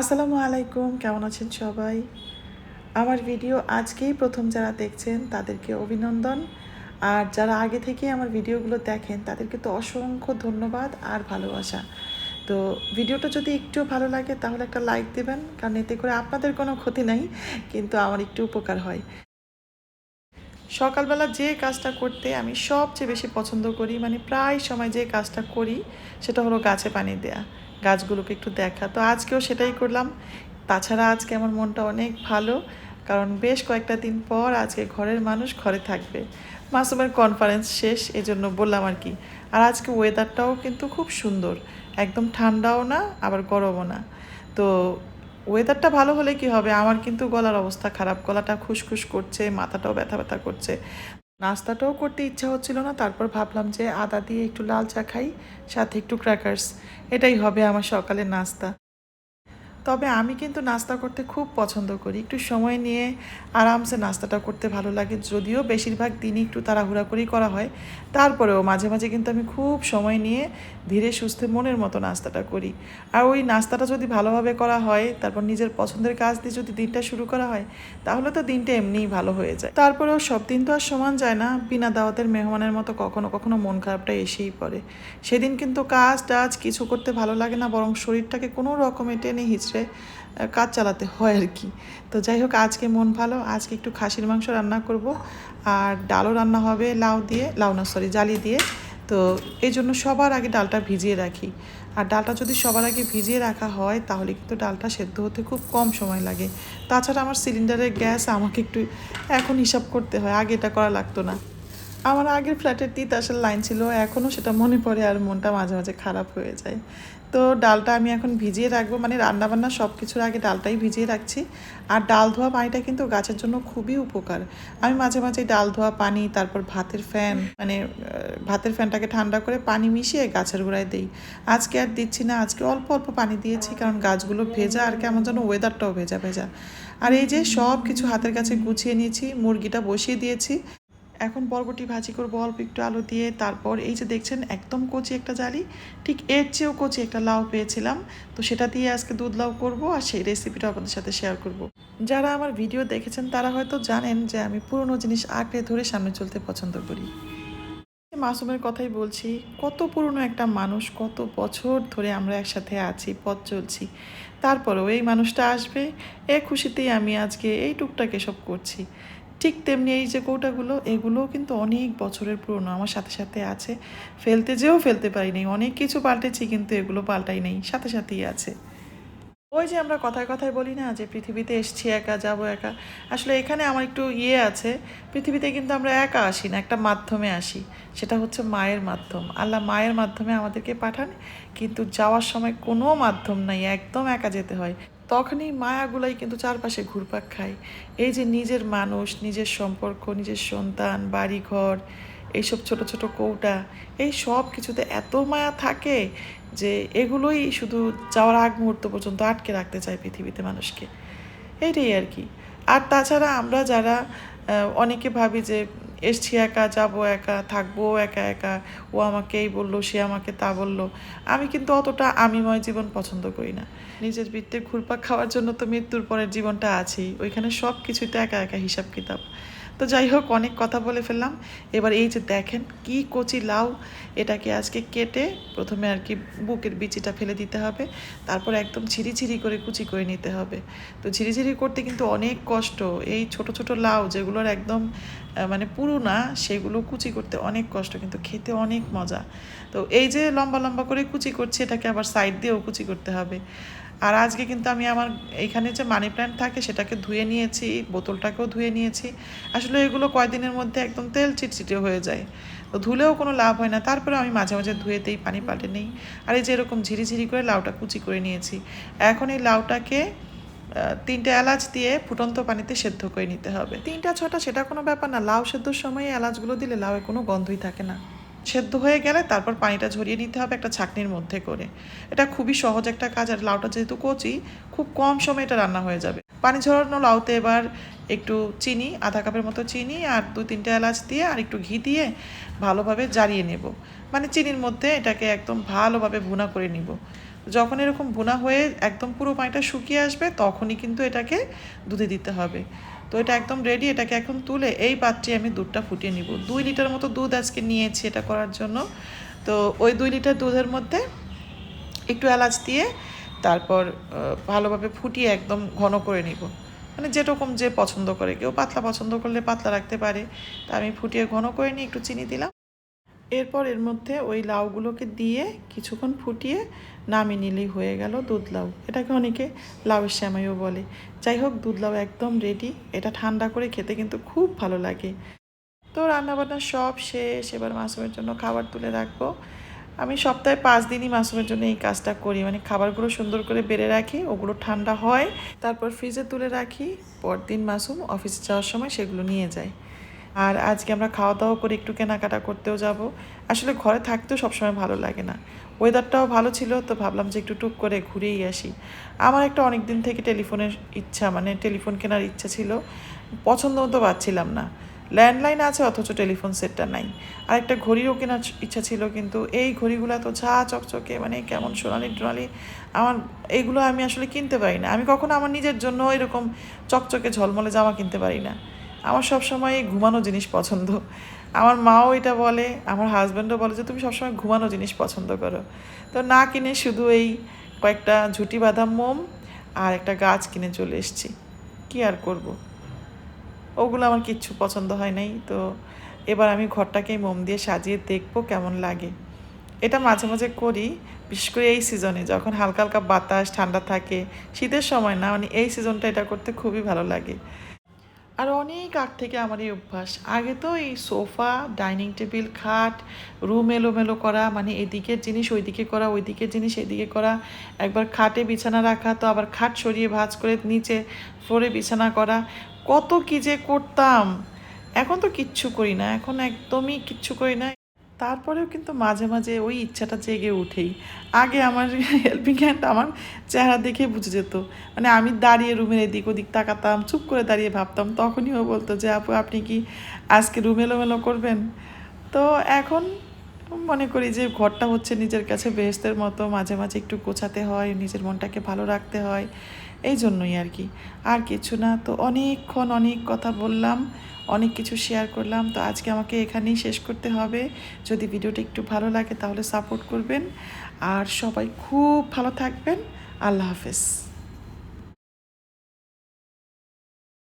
আসসালামু আলাইকুম, কেমন আছেন সবাই? আমার ভিডিও আজকেই প্রথম যারা দেখছেন তাদেরকে অভিনন্দন। আর যারা আগে থেকে আমার ভিডিওগুলো দেখেন তাদেরকে তো অসংখ্য ধন্যবাদ আর ভালোবাসা। তো ভিডিওটা যদি একটু ভালো লাগে তাহলে একটা লাইক দেবেন, কারণ এতে করে আপনাদের কোনো ক্ষতি নাই, কিন্তু আমার একটু উপকার হয়। সকালবেলা যে কাজটা করতে আমি সবচেয়ে বেশি পছন্দ করি মানে প্রায় সময় যে কাজটা করি, সেটা হলো গাছে পানি দেয়া। গাছগুলোকে একটু দেখা। তো আজকেও সেটাই করলাম। তাছাড়া আজকে আমার মনটা অনেক ভালো, কারণ বেশ কয়েকটা দিন পর আজকে ঘরের মানুষ ঘরে থাকবে। মাসুমের কনফারেন্স শেষ, এজন্য বললাম আর কি। আর আজকে ওয়েদারটাও কিন্তু খুব সুন্দর। একদম ঠান্ডাও না, আবার গরমও না। তো ওয়েদারটা ভালো হলে কি হবে? আমার কিন্তু গলার অবস্থা খারাপ। গলাটা খুসখুস করছে, মাথাটাও ব্যথা ব্যথা করছে। নাস্তাটাও করতে ইচ্ছা হচ্ছিল না, তারপর ভাবলাম যে আদা দিয়ে একটু লাল চা খাই, সাথে একটু ক্র্যাকার্স এটাই হবে আমার সকালের নাস্তা। তবে আমি কিন্তু নাস্তা করতে খুব পছন্দ করি। একটু সময় নিয়ে আরামসে নাস্তাটা করতে ভালো লাগে। যদিও বেশিরভাগ দিনই একটু তাড়াহুড়া করেই করা হয়। তারপরেও মাঝে মাঝে কিন্তু আমি খুব সময় নিয়ে ধীরে সুস্থে মনের মতো নাস্তাটা করি। আর ওই নাস্তাটা যদি ভালোভাবে করা হয়, তারপর নিজের পছন্দের কাজ দিয়ে যদি দিনটা শুরু করা হয়, তাহলে তো দিনটা এমনিই ভালো হয়ে যায়। তারপরেও সব দিন তো আর সমান যায় না। বিনা দাওয়াতের মেহমানের মতো কখনো কখনো মন খারাপটা এসেই পড়ে। সেদিন কিন্তু কাজ, টাজ কিছু করতে ভালো লাগে না, বরং শরীরটাকে কোনো রকমে টেনে হিচড়ে কাজ চালাতে হয় আর কি। তো যাই হোক, আজকে মন ভালো, আজকে একটু খাসির মাংস রান্না করব। আর ডালও রান্না হবে, লাউ দিয়ে, লাউ না সরি জালি দিয়ে। তো এই জন্য সবার আগে ডালটা ভিজিয়ে রাখি। আর ডালটা যদি সবার আগে ভিজিয়ে রাখা হয়, তাহলে কিন্তু ডালটা সেদ্ধ হতে খুব কম সময় লাগে। তাছাড়া আমার সিলিন্ডারের গ্যাস আমাকে একটু এখন হিসাব করতে হয়, আগে এটা করা লাগতো না। আমার আগের ফ্ল্যাটের তিতাসের লাইন ছিল, এখনও সেটা মনে পড়ে আর মনটা মাঝে মাঝে খারাপ হয়ে যায়। তো ডালটা আমি এখন ভিজিয়ে রাখব মানে রান্নাবান্না সব কিছুর আগে ডালটাই ভিজিয়ে রাখছি। আর ডাল ধোয়া পানিটা কিন্তু গাছের জন্য খুবই উপকার। আমি মাঝে মাঝে ডাল ধোয়া পানি, তারপর ভাতের ফ্যান মানে ভাতের ফ্যানটাকে ঠান্ডা করে পানি মিশিয়ে গাছের গোড়ায় দিই। আজকে আর দিচ্ছি না, আজকে অল্প অল্প পানি দিয়েছি, কারণ গাছগুলো ভেজা আর কেমন যেন ওয়েদারটাও ভেজা ভেজা। আর এই যে সব কিছু হাতের কাছে গুছিয়ে নিয়েছি, মুরগিটা বসিয়ে দিয়েছি। এখন বরবটি ভাজি করব, অল্প একটু আলু দিয়ে। তারপর এই যে দেখছেন, একদম কচি একটা জালি। ঠিক এর চেয়েও কচি একটা লাউ পেয়েছিলাম। তো সেটা দিয়ে আজকে দুধ লাউ করব আর সেই রেসিপিটা আপনাদের সাথে শেয়ার করব। যারা আমার ভিডিও দেখেছেন, তারা হয়তো জানেন যে আমি পুরনো জিনিস আঁকড়ে ধরে সামনে চলতে পছন্দ করি। মাসুমের কথাই বলছি, কত পুরনো একটা মানুষ, কত বছর ধরে আমরা একসাথে আছি, পথ চলছি। তারপরেও এই মানুষটা আসবে, এ খুশিতেই আমি আজকে এই টুকটাকে সব করছি। ঠিক তেমনি এই যে কৌটাগুলো, এগুলোও কিন্তু অনেক বছরের পুরনো, আমার সাথে সাথে আছে। ফেলতে যেও ফেলতে পারিনি অনেক কিছু পাল্টেছি কিন্তু এগুলো পাল্টাই নেই, সাথে সাথেই আছে। ওই যে আমরা কথায় কথায় বলি না যে পৃথিবীতে এসছি একা, যাব একা। আসলে এখানে আমার একটু ইয়ে আছে, পৃথিবীতে কিন্তু আমরা একা আসি না, একটা মাধ্যমে আসি। সেটা হচ্ছে মায়ের মাধ্যম। আল্লাহ মায়ের মাধ্যমে আমাদেরকে পাঠান, কিন্তু যাওয়ার সময় কোনো মাধ্যম নাই, একদম একা যেতে হয়। তখনই মায়াগুলাই কিন্তু চারপাশে ঘুরপাক খায়। এই যে নিজের মানুষ, নিজের সম্পর্ক, নিজের সন্তান, বাড়িঘর, এইসব ছোট ছোট কৌটা, এই সব কিছুতে এত মায়া থাকে যে এগুলোই শুধু যাওয়ার আগ মুহূর্ত পর্যন্ত আটকে রাখতে চায় পৃথিবীতে মানুষকে। এইটাই আর কি। আর তাছাড়া আমরা যারা অনেকে ভাবি যে এসছি একা, যাব একা থাকব একা একা। ও আমাকে এই বলল, সে আমাকে তা বলল। আমি কিন্তু অতটা আমিময় জীবন পছন্দ করি না। নিজের বৃত্তে ঘুরপাক খাওয়ার জন্য তো মৃত্যুর পরের জীবনটা আছেই। ওইখানে সব কিছুতে একা একা হিসাব কিতাব। তো যাই হোক, অনেক কথা বলে ফেললাম। এবার এই যে দেখেন, কি কচি লাউ, এটাকে আজকে কেটে প্রথমে আর কি বুকের বিচিটা ফেলে দিতে হবে। তারপর একদম ঝিরিঝিরি করে কুচি করে নিতে হবে। তো ঝিরিঝিরি করতে কিন্তু অনেক কষ্ট। এই ছোট ছোট লাউ যেগুলোর একদম মানে পুরো না, সেগুলো কুচি করতে অনেক কষ্ট, কিন্তু খেতে অনেক মজা। তো এই যে লম্বা লম্বা করে কুচি করছি, এটাকে আবার সাইড দিয়েও কুচি করতে হবে। আর আজকে কিন্তু আমি আমার এইখানে যে মানি প্ল্যান্ট থাকে, সেটাকে ধুয়ে নিয়েছি, বোতলটাকেও ধুয়ে নিয়েছি। আসলে এগুলো কয়দিনের মধ্যে একদম তেল চিটচিটে হয়ে যায়। তো ধুলেও কোনো লাভ হয় না, তারপরে আমি মাঝে মাঝে ধুয়ে দিই পানি পাল্টে নেই। আর এই যে এরকম ঝিরিঝিরি করে লাউটা কুচি করে নিয়েছি। এখন এই লাউটাকে তিনটে এলাচ দিয়ে ফুটন্ত পানিতে সেদ্ধ করে নিতে হবে। তিনটা, ছটা সেটা কোনো ব্যাপার না। লাউ সেদ্ধর সময় এলাচগুলো দিলে লাউয়ে কোনো গন্ধই থাকে না। সেদ্ধ হয়ে গেলে তারপর পানিটা ঝরিয়ে নিতে হবে একটা ছাকনির মধ্যে করে। এটা খুবই সহজ একটা কাজ আর লাউটা যেহেতু কচি, খুব কম সময়ে এটা রান্না হয়ে যাবে। পানি ঝরানো লাউতে এবার একটু চিনি, আধা কাপের মতো চিনি আর দু, তিনটে এলাচ দিয়ে আর একটু ঘি দিয়ে ভালোভাবে জারিয়ে নেব। মানে চিনির মধ্যে এটাকে একদম ভালোভাবে ভুনা করে নিব। যখন এরকম বোনা হয়ে একদম পুরো পানিটা শুকিয়ে আসবে, তখনই কিন্তু এটাকে দুধে দিতে হবে। তো এটা একদম রেডি এটাকে এখন তুলে এই পাত্রে আমি দুধটা ফুটিয়ে নিব। দুই লিটার মতো দুধ আজকে নিয়েছি এটা করার জন্য। তো ওই দুই লিটার দুধের মধ্যে একটু এলাচ দিয়ে তারপর ভালোভাবে ফুটিয়ে একদম ঘন করে নিব। মানে যেরকম যে পছন্দ করে। কেউ পাতলা পছন্দ করলে পাতলা রাখতে পারে। তা আমি ফুটিয়ে ঘন করে নিয়ে একটু চিনি দিলাম। এরপর এর মধ্যে ওই লাউগুলোকে দিয়ে কিছুক্ষণ ফুটিয়ে নামিয়ে নিলেই হয়ে গেল দুধ লাউ এটাকে অনেকে লাউয়ের শ্যামাইও বলে। যাই হোক দুধ লাউ একদম রেডি এটা ঠান্ডা করে খেতে কিন্তু খুব ভালো লাগে। তো রান্নাবান্না সব শেষ। এবার মাসুমের জন্য খাবার তুলে রাখব। আমি সপ্তাহে পাঁচ দিনই মাসুমের জন্য এই কাজটা করি। মানে খাবারগুলো সুন্দর করে বেড়ে রাখি, ওগুলো ঠান্ডা হয়, তারপর ফ্রিজে তুলে রাখি। পরদিন মাসুম অফিসে যাওয়ার সময় সেগুলো নিয়ে যায়। আর আজকে আমরা খাওয়া দাওয়া করে একটু কেনাকাটা করতেও যাব। আসলে ঘরে থাকতেও সবসময় ভালো লাগে না। ওয়েদারটাও ভালো ছিল, তো ভাবলাম যে একটু টুক করে ঘুরেই আসি। আমার একটা অনেক দিন থেকে টেলিফোনের ইচ্ছা মানে টেলিফোন কেনার ইচ্ছা ছিল। পছন্দ মতো পাচ্ছিলাম না। ল্যান্ডলাইন আছে, অথচ টেলিফোন সেটটা নাই। আর একটা ঘড়িও কেনার ইচ্ছা ছিল, কিন্তু এই ঘড়িগুলো তো ঝা চকচকে মানে কেমন সোনালি টোনালি। আমার এইগুলো আমি আসলে কিনতে পারি না। আমি কখনো আমার নিজের জন্য এরকম চকচকে ঝলমলে জামা কিনতে পারি না। আমার সবসময় ঘুমানো জিনিস পছন্দ। আমার মাও এটা বলে, আমার হাজব্যান্ডও বলে যে, তুমি সবসময় ঘুমানো জিনিস পছন্দ করো। তো না কিনে শুধু এই কয়েকটা ঝুটি বাদাম, মোম আর একটা গাছ কিনে চলে এসেছি। কি আর করব। ওগুলো আমার কিচ্ছু পছন্দ হয় নাই। তো এবার আমি ঘরটাকে মোম দিয়ে সাজিয়ে দেখব কেমন লাগে। এটা মাঝে মাঝে করি, বিশেষ করে এই সিজনে যখন হালকা হালকা বাতাস, ঠান্ডা থাকে, শীতের সময় না মানে এই সিজনটা এটা করতে খুবই ভালো লাগে। আর অনেক আগ থেকে আমার এই অভ্যাস। আগে তো এই সোফা, ডাইনিং টেবিল, খাট, রুম এলোমেলো করা মানে এদিকের জিনিস ওইদিকে করা, ওইদিকের জিনিস এদিকে করা। একবার খাটে বিছানা রাখা, তো আবার খাট সরিয়ে ভাজ করে নিচে ফ্লোরে বিছানা করা। কত কী যে করতাম। এখন তো কিচ্ছু করি না, এখন একদমই কিচ্ছু করি না। তারপরেও কিন্তু মাঝে মাঝে ওই ইচ্ছাটা জেগে উঠেই। আগে আমার হেল্পিং হ্যান্ড আমার চেহারা দেখে বুঝে যেত। মানে আমি দাঁড়িয়ে রুমের এদিক ওদিক তাকাতাম, চুপ করে দাঁড়িয়ে ভাবতাম। তখনই ও বলতো যে, আপু, আপনি কি আজকে রুম এলোমেলো করবেন? তো এখন মনে করি যে, ঘরটা হচ্ছে নিজের কাছে বেহেস্তের মতো। মাঝে মাঝে একটু গোছাতে হয়, নিজের মনটাকে ভালো রাখতে হয়। এই জন্যই আর কি। আর কিছু না, তো অনেকক্ষণ অনেক কথা বললাম, অনেক কিছু শেয়ার করলাম, তো আজকে আমাকে এখানেই শেষ করতে হবে। যদি ভিডিওটি একটু ভালো লাগে তাহলে সাপোর্ট করবেন। আর সবাই খুব ভালো থাকবেন। আল্লাহ হাফেজ।